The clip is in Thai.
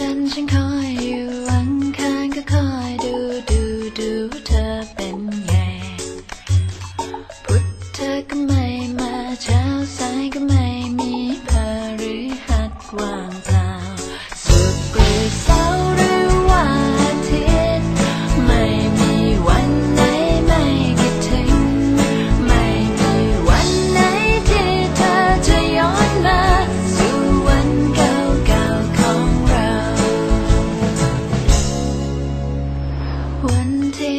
ฉันคอยอยู่อังคารก็คอยดูดูดูเธอเป็นไงพุธเธอก็ไม่มาเช้าสายก็ไม่